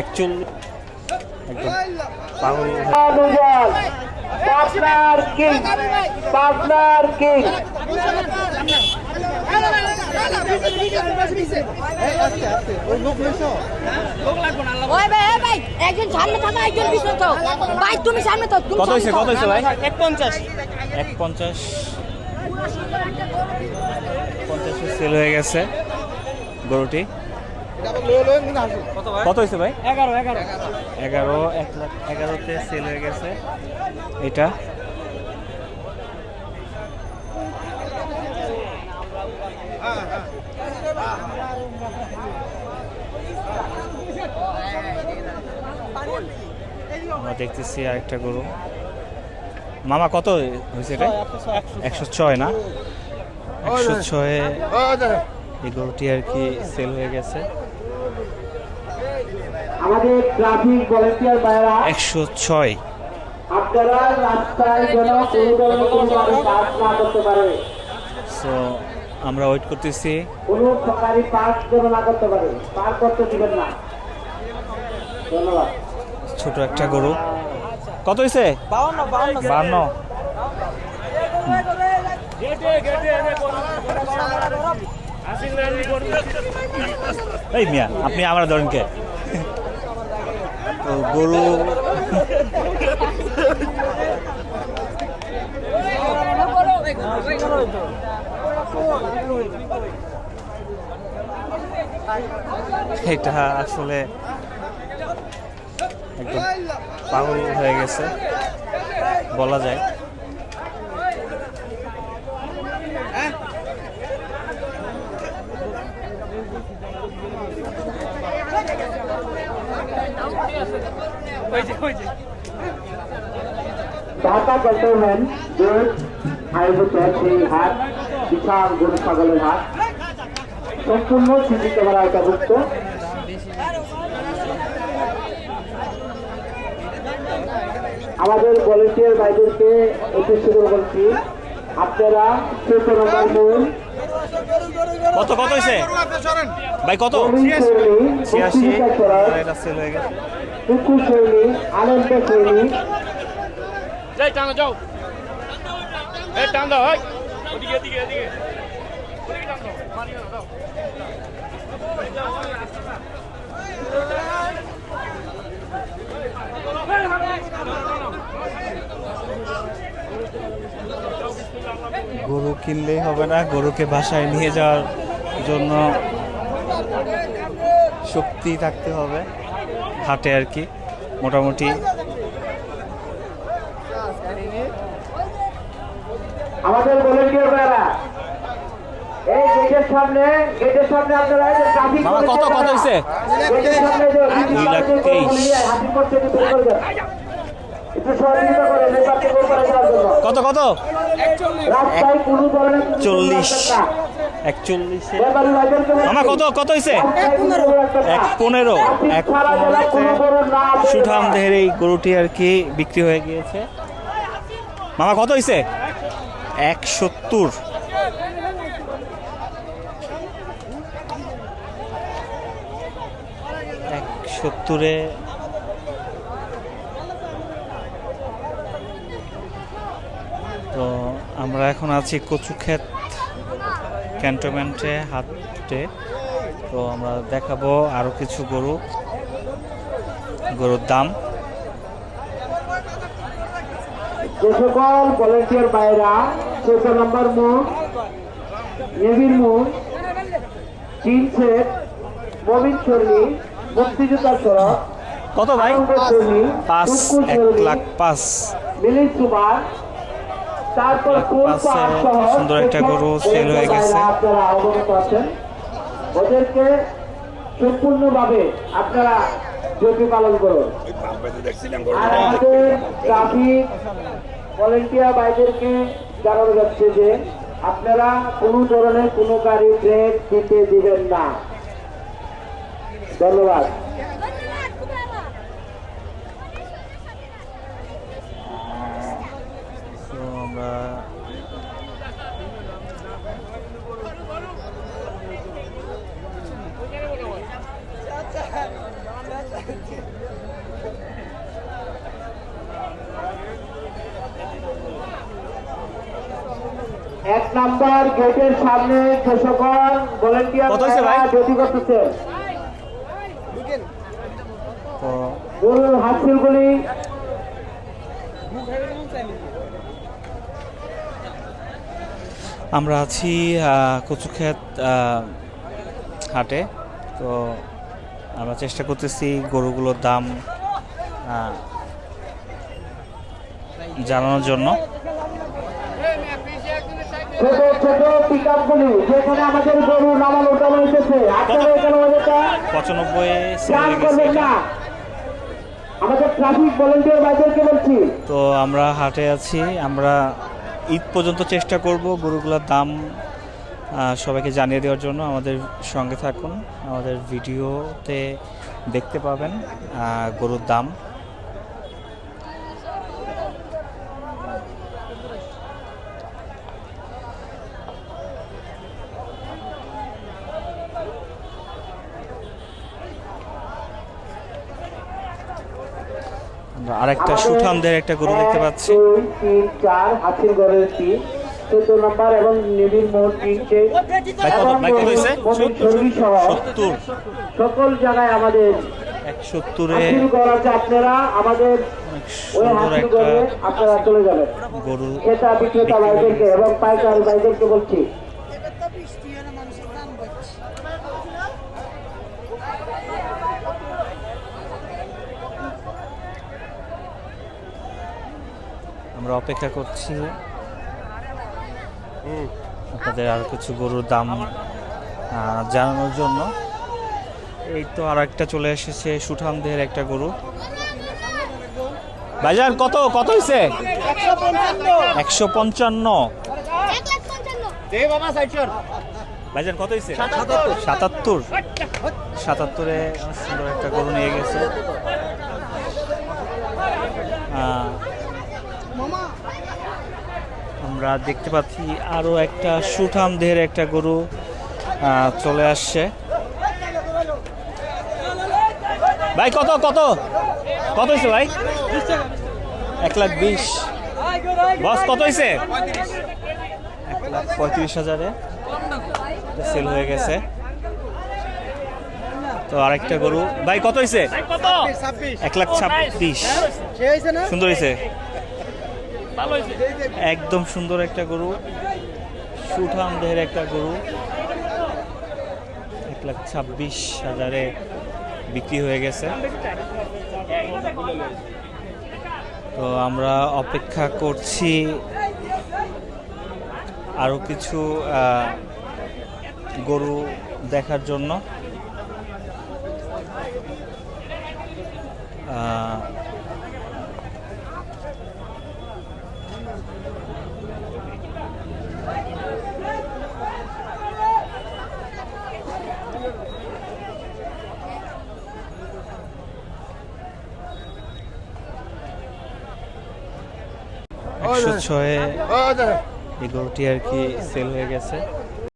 একচল্লিশ। অনুযায়ী পাবনার কিং পাবনার কিং একজন সামনে থাকো একজন পিছনে থাকো ভাই তুমি সামনে থাকো কত হয়েছে কত হয়েছে ভাই? এক পঞ্চাশ। এক পঞ্চাশ। পঞ্চাশে সেল হয়ে গেছে গরুটি। কত হয়েছে ভাই? এগারো এগারো। এগারো এক লাখ এগারোতে সেল হয়ে গেছে। এটা আমরা দেখতেছি আরেকটা গরু। মামা কত হয়েছে এটা? একশো ছয় না? একশো ছয়ে এই গরুটি আর কি সেল হয়ে গেছে। আমাদের ট্রাফিক ভলেন্টিয়ার ভাইরা একশো ছয়। আপনারা রাস্তায় যেন কোনো ধরনের কোনো পাস না করতে পারে। সো আমরা ওয়েট করতেছি কোনো গাড়ি পাস যেন না করতে পারে পার করতে দিবেন না ধন্যবাদ ছোট একটা গরু কত হয়েছে বান্ন এই মিয়া আপনি আমরা ধরেন কে তো গরু এটা আসলে একদম পাগল হয়ে গেছে বলা যায়। ঢাকা জোট আয়োজিত সেই হাট বিশাল গরু ছাগলের হাট সম্পূর্ণ সিসি ক্যামেরা আওতাভুক্ত আমাদের ভলেন্টিয়ার ভাইদেরকে এটি শুরু করছি। আপনারা চোদ্দ নম্বর মূল। কত কত হয়েছে? ভাই কত? ছিয়াশি। এটা শৈলী আনন্দ শৈলী। যাই টানো যাও। টান দাও গরু কিনলেই হবে না, গরুকে বাসায় নিয়ে যাওয়ার জন্য শক্তি থাকতে হবে, হাটে আর কি। মোটামুটি আমাদের ভলেন্টিয়ার ভাইরা এই গেটের সামনে গেটের সামনে আপনারা এই ট্রাফিক মামা, কত, কত হইছে? গেটের সামনে যে দুই লাখ তেইশ। হাসিল করতে একটু বের করে একটু সহযোগিতা করেন এই পাশে বের করে দেওয়ার জন্য। কত কত? রাস্তায় কোনো ধরনের কোনো চল্লিশ সমস্যা না। একচল্লিশে ব্যাপারী ভাইদেরকে বলছি, মামা কত কত হয়েছে রাস্তায় কোনো ধরনের একটা এক পনেরো। এক সুঠাম দেহের এই গরুটি আর কি বিক্রি হয়ে গিয়েছে। মামা কত হয়েছে এক সত্তর। এক সত্তরে তো আমরা এখন আছি কচুক্ষেত ক্যান্টনমেন্টে, হাটে। তো আমরা দেখাবো আরও কিছু গরু, গরুর দাম। যে সকল ভলেন্টিয়ার ভাইরা চোদ্দ নম্বর মুখ নেভির মুখ চীন শেখ মবিন শর্মী মুক্তিযোদ্ধা সড়ক কত ভাই? পাঁচ। এক লাখ পাঁচ। মিলির সুমার তারপর সুন্দর একটা গরু sale হয়ে গেছে। আপনারা অবগত আছেন ওদেরকে সম্পূর্ণভাবে আপনারা ডিউটি পালন করুন। আর আমাদের ট্রাফিক ভলেন্টিয়ার জানানো যাচ্ছে যে আপনারা কোনো ধরনের কোনো গাড়ি ব্রেক দিতে দিবেন না। ধন্যবাদ। এক নাম্বার গেটের সামনে যে সকল ভলেন্টিয়ার? ডিউটি করতেছে। গরুর হাসিলগুলি আমরা আছি কচুক্ষেত হাটে। তো আমরা চেষ্টা করতেছি গরুগুলোর দাম জানানোর জন্য। ছোট ছোট পিক যেখানে আমাদের গরু আপনারা এখানে ওদেরটা। পঁচানব্বই করবেন না। আমাদের ট্রাফিক ভলেন্টিয়ার ভাইদেরকে বলছি। তো আমরা হাটে আছি। আমরা ঈদ পর্যন্ত চেষ্টা করব গরুগুলোর দাম সবাইকে জানিয়ে দেওয়ার জন্য। আমাদের সঙ্গে থাকুন। আমাদের ভিডিওতে দেখতে পাবেন গরুর দাম। আমরা আরেকটা সুঠামদের একটা গরু দেখতে পাচ্ছি। দুই তিন চার হাতির গড়ের তিন চোদ্দ নম্বর এবং নিবিড় তিনটে। সত্তর সকল জায়গায় আমাদের সত্তরে আপনারা আমাদের আপনারা চলে যাবেন। গরু ক্রেতা বিক্রেতা ভাইদেরকে এবং পাইকারি ভাইদেরকে বলছি আমরা অপেক্ষা করছি। আপনাদের আর কিছু গরুর দাম জানানোর জন্য। এই তো আর একটা চলে এসেছে সুঠামদের একটা গরু। ভাইজান কত? কত হয়েছে একশো পঞ্চান্ন। ভাইজান কত হয়েছে সাতাত্তর। সাতাত্তরে সুন্দর একটা গরু নিয়ে গেছে। আহ, আমরা দেখতে পাচ্ছি আরও একটা সুঠাম দেহের একটা গরু চলে আসছে। ভাই কত কত? কত হয়েছে ভাই? এক লাখ বিশ। বস কত হয়েছে এক লাখ পঁয়ত্রিশ হাজারে। সেল হয়ে গেছে। তো আরেকটা গরু। ভাই কত হয়েছে এক লাখ ছাব্বিশ। সুন্দর হয়েছে একদম সুন্দর একটা গরু, সুঠাম দেহের একটা গরু। এক লাখ ছাব্বিশ হাজারে বিক্রি হয়ে গেছে। তো আমরা অপেক্ষা করছি আরও কিছু গরু দেখার জন্য। একশো ছয়ে এই গরুটি আর কি সেল হয়ে গেছে।